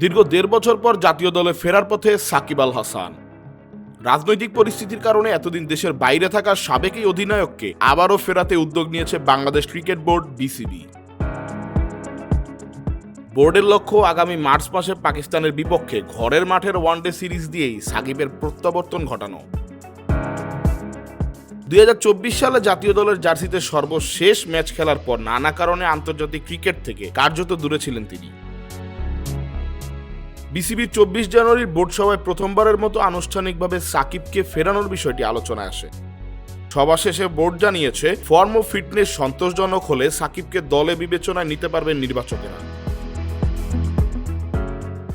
দীর্ঘ দেড় বছর পর জাতীয় দলে ফেরার পথে সাকিব আল হাসান। রাজনৈতিক পরিস্থিতির কারণে এতদিন দেশের বাইরে থাকা সাবেক এই অধিনায়ককে আবারও ফেরাতে উদ্যোগ নিয়েছে বাংলাদেশ ক্রিকেট বোর্ড বিসিবি। বোর্ডের লক্ষ্য আগামী মার্চ মাসে পাকিস্তানের বিপক্ষে ঘরের মাঠের ওয়ানডে সিরিজ দিয়েই সাকিবের প্রত্যাবর্তন ঘটানো। দুই হাজার চব্বিশ সালে জাতীয় দলের জার্সিতে সর্বশেষ ম্যাচ খেলার পর নানা কারণে আন্তর্জাতিক ক্রিকেট থেকে কার্যত দূরে ছিলেন তিনি। বিসিবির চব্বিশ জানুয়ারির বোর্ড সভায় প্রথমবারের মতো আনুষ্ঠানিকভাবে সাকিবকে ফেরানোর বিষয়টি আলোচনায় আসে। সভা শেষে বোর্ড জানিয়েছে, ফর্ম ও ফিটনেস সন্তোষজনক হলে সাকিবকে দলে বিবেচনায় নিতে পারবেন নির্বাচকেরা।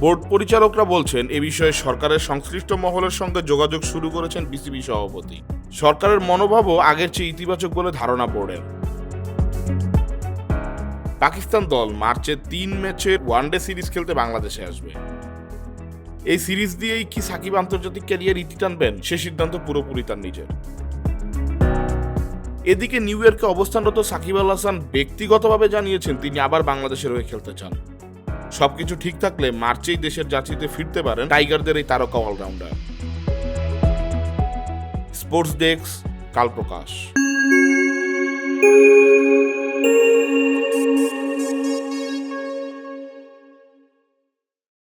বোর্ড পরিচালকরা বলছেন, এ বিষয়ে সরকারের সংশ্লিষ্ট মহলের সঙ্গে যোগাযোগ শুরু করেছেন বিসিবি সভাপতি। সরকারের মনোভাবও আগের চেয়ে ইতিবাচক বলে ধারণা বোর্ডের। পাকিস্তান দল মার্চের তিন ম্যাচের ওয়ানডে সিরিজ খেলতে বাংলাদেশে আসবে। এই সিরিজ দিয়েই কি সাকিব আন্তর্জাতিক ক্যারিয়ার ইতি টানবেন, সে সিদ্ধান্ত পুরোপুরি তার নিজের। এদিকে নিউ ইয়র্কে অবস্থানরত সাকিব আল হাসান ব্যক্তিগতভাবে জানিয়েছেন তিনি আবার বাংলাদেশের হয়ে খেলতে চান। সবকিছু ঠিক থাকলে মার্চেই দেশের জার্সিতে ফিরতে পারেন টাইগারদের এই তারকা অলরাউন্ডার। স্পোর্টস ডেস্ক কাল প্রকাশ